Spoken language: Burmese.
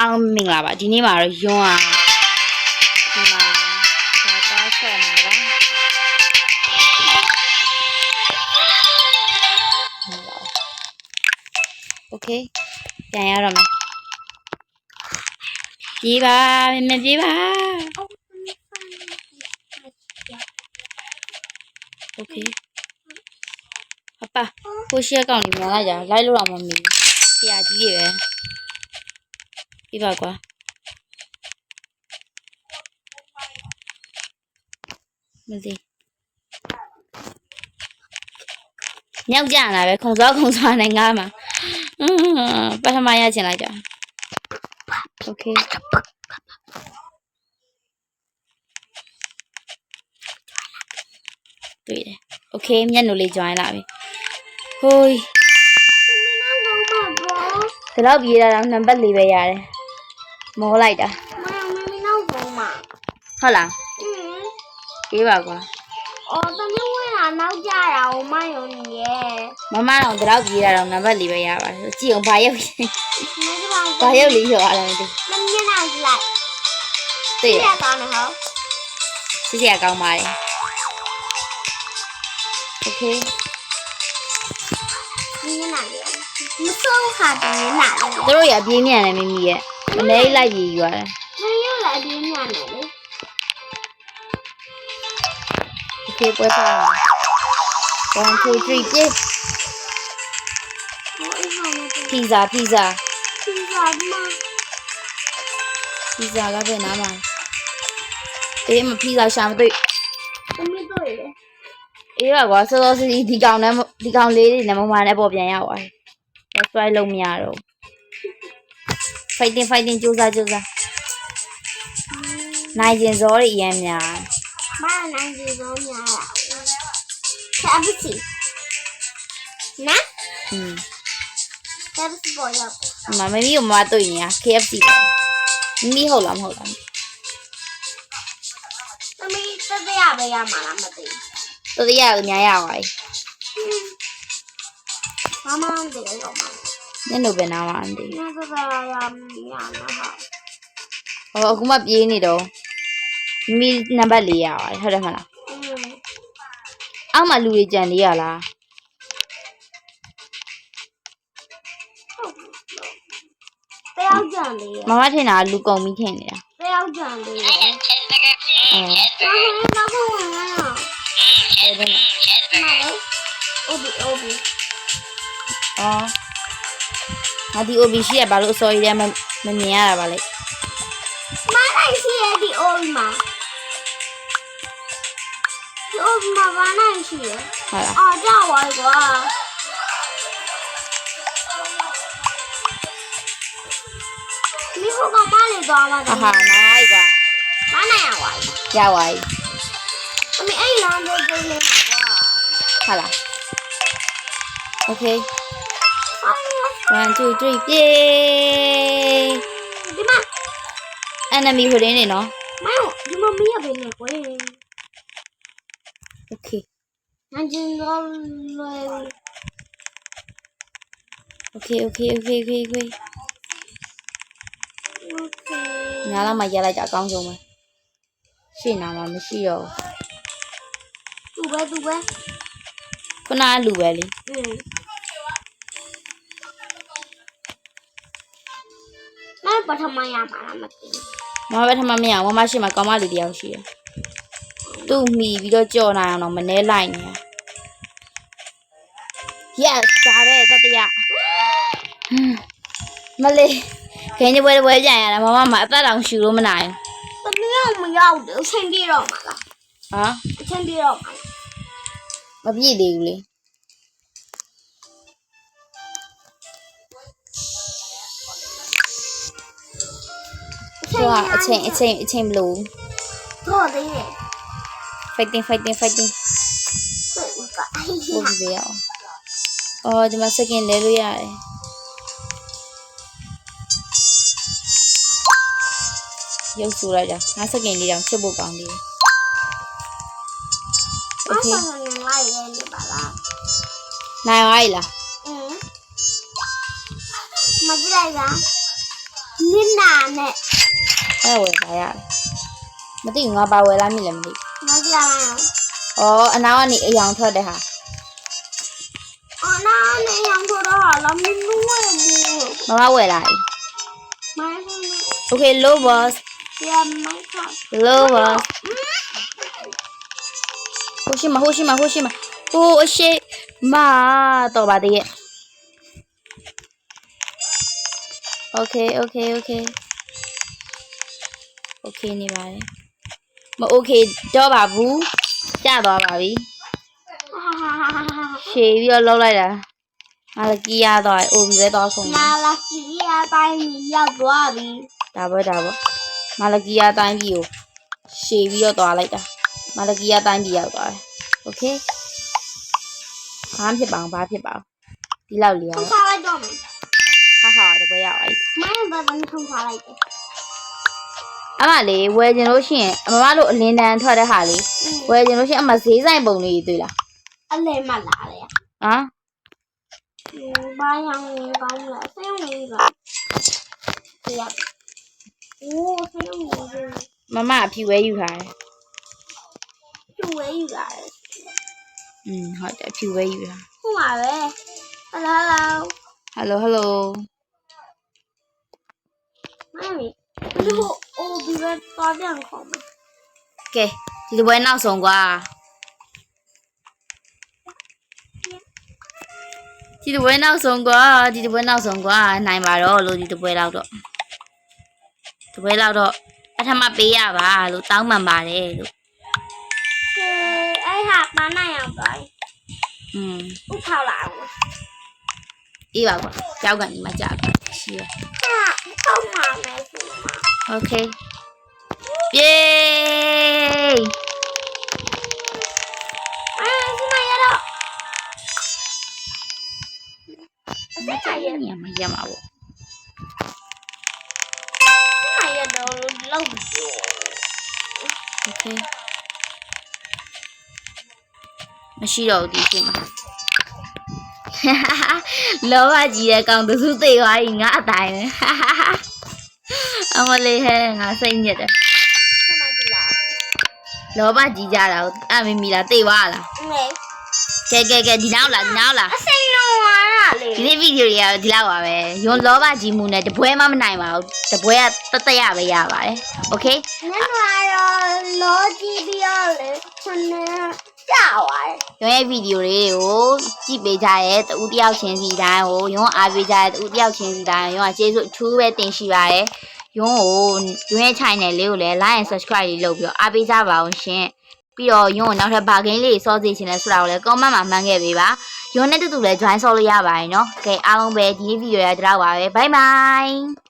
အောင်မင်္ဂလာပါဒီနေ့မှာတော့ယွန်းอ่ะဒီမှာဒါတော့ဆက်မှာပါโอเคပြန်ရတော့မယ်ပြေးပါမင်းမပြေးပါโอเคပပကိုရှိရကောင်နေမြန်လိုက်ကြလိုက်လို့တော့မမီဆရာကြီးတွေပဲ ပြပါကွာမသိညောက်ကြလာပဲခုံစောခုံစောနဲ့ငါမှာအင်းပထမရချင်လိုက်ကြโอเคတွေ့တယ်โอเคမျက်နှာလေး join လာပြီဟိုး ဒီလောက်ပြေးတာတော့နံပါတ်၄ပဲရတယ် မောလိုက်တာမမမနောက်ပုံမှာဟုတ်လားอืมအေးပါကွာအော်တမီးဝင်လာနောက်ကြတာဟိုမယုံကြီးရဲ့မမတော့တရောက်ပြေးတာတော့နံပါတ်၄ပဲရပါတယ်ကြည့်အောင်ဘာရောက်ဘာရောက်လေးရောက်လာတယ်ဒီမမြင်နိုင်လိုက်သိရကောင်းတယ်ဟုတ်သိရကောင်းပါတယ်โอเคမြင်နိုင်တယ်မစိုးခါတည်းနာတယ်တို့ရအပြင်းမြန်တယ်မိမိရဲ့ အမဲလိုက်ရည်ရွာတယ်မရလာဒီညနေလေဒီကေပွဲပါ1 2 3 4ဟိုအိမ်မှာနေတယ်ပီဇာပီဇာဒီပါမပီဇာကပဲနားမှာအေးမပီဇာရှာမတွေ့အမေတို့ရယ်အေးပါကွာစောစောစီးစီးဒီကောင်နဲ့ဒီကောင်လေးတွေနဲ့မမနဲ့ပေါ်ပြန်ရပါတယ် that's why လုံးမရတော့ fighting fighting ကြိုးစားကြိုးစားနိုင်ကျင်စောတွေအရင်များမနိုင်ကျင်စောများတာအပစီနာอืม KFC ပေါ်ရောက်မမမီကိုမမတို့ညာ KFC မမီဟုတ်လားမဟုတ်လားမမီတတရပဲရမှာလားမသိဘူးတတရကိုညာရပါ Mama, I'm doing it. ညနေပဲနားမှာအန်ဒီ 那这个要要那好。 ဟောအခုမှပြေးနေတော့မမီနံပါတ်4ရပါတယ်ဟုတ်တယ်မလား 嗯。 အောက်မှာလူတွေကြံနေရလား 不要讲的耶， မမထင်တာကလူကုန်ပြီးထင်နေတာ 不要讲的耶。 အဲ 然后那个我呀， တယ်တယ် 哪里？欧比欧比， အော် ငါဒီ OB ရှိရဘာလို့အစော်ကြီးတည်းမမမြင်ရတာပါလဲမနိုင်ရှိရဒီ OB မှာဒီ OB မှာမနိုင်ရှိရဟုတ်လားအော်ကြောက်ပါကွာမင်းဟိုကမလေးသွားပါတော့ဟာနိုင်ကွာမနိုင်ရပါဘူးရပါပြီအမေအဲ့လမ်းတော့ပြေးနေတာကွာဟုတ်လား Okay. 1 2 3ပြေးဒီမှာ enemy ဟိုတင်းနေနော်မင်းဒီမှာမရပဲလေကွယ် okay ငါကျင်တော့လေ okay okay okay okay okay okay ငါလာမှရလိုက်ကြအကောင်းဆုံးပဲရှင်းလာမှာမရှိတော့သူ့ပဲသူ့ပဲခုနလူပဲလေอืม ပထမရမှာမသိဘူးမမပထမမရမမရှိမှာကောင်းမလေးတယောက်ရှိတယ်သူ့မိပြီးတော့ကြော်နိုင်အောင်တော့မနှဲလိုက်နေရ Yes ဒါပဲတတရမလေးခင်ဗျပွဲပွဲကြံရတာမမမအသက်တောင်ရှူလို့မနိုင်ဘူးတမီးတော့မရောက်ဘူးအချိန်ပြည့်တော့မှာလားဟာအချိန်ပြည့်တော့မှာမပြည့်သေးဘူးလေ တို့ကအချိန်အချိန်အချိန်မလို့တို့သေးတယ် fighting fighting fighting ဘူးပြရအောင်အော်ဒီမှာ second လဲလို့ရတယ်ရုပ်ဆိုလိုက်တာငါ second လေးတောင်ချစ်ဖို့ကောင်းသေးတယ်โอเคနိုင်ပါလားอืมมาကြည့်လိုက်ပါ နစ်နာနဲ့အဲ့ဒါဝယ်ပါရတယ်မသိဘူးငါပါဝယ်လားမြည်လည်းမသိမကြမ်းဘူးဩအနာကနေအယောင်ထွက်တဲ့ဟာအော်နာနေရောင်တော့လာမင်းလို့ဝဲမူမမဝယ်လာပြီမိုင်းမ Okay low boss ရမိုင်းခါ low boss ဟိုရှိမဟိုရှိမဟိုရှိမဟိုအရှိမတော့ပါသေးရဲ့ Okay okay okay Okay နေပါတယ်မ okay တော့ပါဘူးကျသွားပါပြီ ဟာဟာဟာဟာဟာ ရှည်ပြီးတော့လောက်လိုက်တာငါလည်းကြီးရတော့အိုပြီးပဲတော့ဆုံး နာလာကီယာတိုင်းရောက်သွားပြီ ဒါပဲဒါပဲမလကီယာတိုင်းပြည်ကိုရှည်ပြီးတော့သွားလိုက်တာမလကီယာတိုင်းပြည်ရောက်သွားတယ်โอเคဘာမှဖြစ်ပါအောင်ဘာဖြစ်ပါအောင်ဒီလောက်လေးရ ထုံ တော့ ထားလိုက်တော့မယ် ဟာဟာတပွဲရောက် ပြီမိုင်းဘယ်ကနေထုံထားလိုက်တယ်အမလေးဝယ်ကျင်လို့ရှိရင်အမမတို့အလင်းတန်းထွက်တဲ့ဟာလေးဝယ်ကျင်လို့ရှိရင်အမဈေးဆိုင်ပုံလေးတွေ့လားအလဲမလာလေဟမ်ဘာရောင်ကောင်းလဲဆင်းဝင်ပါတရားအိုးဆင်းဝင်မမအဖြူဝဲယူထားတယ်ကျူဝဲယူလာတယ်อืมဟုတ်တယ်အဖြူဝဲယူထားဟုတ်ပါပဲဟယ်လိုဟယ်လိုဟယ်လိုဟယ်လို မမီ ဒီဟိုအိုဒီဘက်သွားပြန်ခေါ်မယ်ကဲဒီတပွဲနောက်ဆုံးကွာဒီတပွဲနောက်ဆုံးကွာဒီတပွဲနောက်ဆုံးကွာနိုင်ပါတော့လို့ဒီတပွဲလောက်တော့တပွဲလောက်တော့ပထမပေးရပါလို့တောင်းပန်ပါတယ်လို့ဟေးအဲ့ဟာမနိုင်အောင်ပါอืมဥထောက်လာအောင်အေးပါကွာကြောက်ကန်ဒီမှာကြာပါရှိရဟာထောက်မှာမယ်ဆို Ok. Yay! À, cái này đâu? Macamnya macam apa? Saya dulu lalu. Oke. Masih lalu di sini. Hahaha, lalu aja kang tu sudah ada ingat dah. Hahaha. အချိန်မှာ လောဘကြီးတဲ့ကောင်သူစုသိသွားပြီငါအတိုင်းပဲအမလေးဟဲငါစိတ်ညစ်တယ် ဆက်မကြည့်လား လောဘကြီးကြတာကိုအမေမီလာသိသွားလား ငယ် ကဲကဲကဲဒီနောက်လားဒီနောက်လား အစိမ်းလုံးသွားတာလေ ဒီနေ့ဗီဒီယိုတွေကဒီလောက်ပါပဲယွန်လောဘကြီးမှုနဲ့တပွဲမှမနိုင်ပါဘူးတပွဲကတသက်ရပဲရပါတယ်โอเค နင်ကတော့လောကြည့်ပြီးတော့လေခုနကြောက်သွားတယ် ယွန်ရဲ့ဗီဒီယိုလေးကိုကြည့်ပေးကြရဲ့တူတယောက်ချင်းစီတိုင်းကိုယွန်အားပေးကြရဲ့တူတယောက်ချင်းစီတိုင်းယွန်ကကျေးဇူးအထူးပဲတင်ရှိပါတယ် ယွန်ကိုယွန်ရဲ့ channel လေးကိုလည်း like and subscribe လေးလုပ်ပြီးတော့အားပေးကြပါအောင်ရှင်ပြီးတော့ယွန်ကိုနောက်ထပ်ဘာဂိမ်းလေးစောစေချင်လဲဆိုတာကိုလည်း comment မှာမှန်းခဲ့ပေးပါယွန်နဲ့တူတူလည်း join ဆော့လို့ရပါတယ်နော်ကဲအားလုံးပဲဒီဗီဒီယိုရတဲ့တော့ပါပဲ bye bye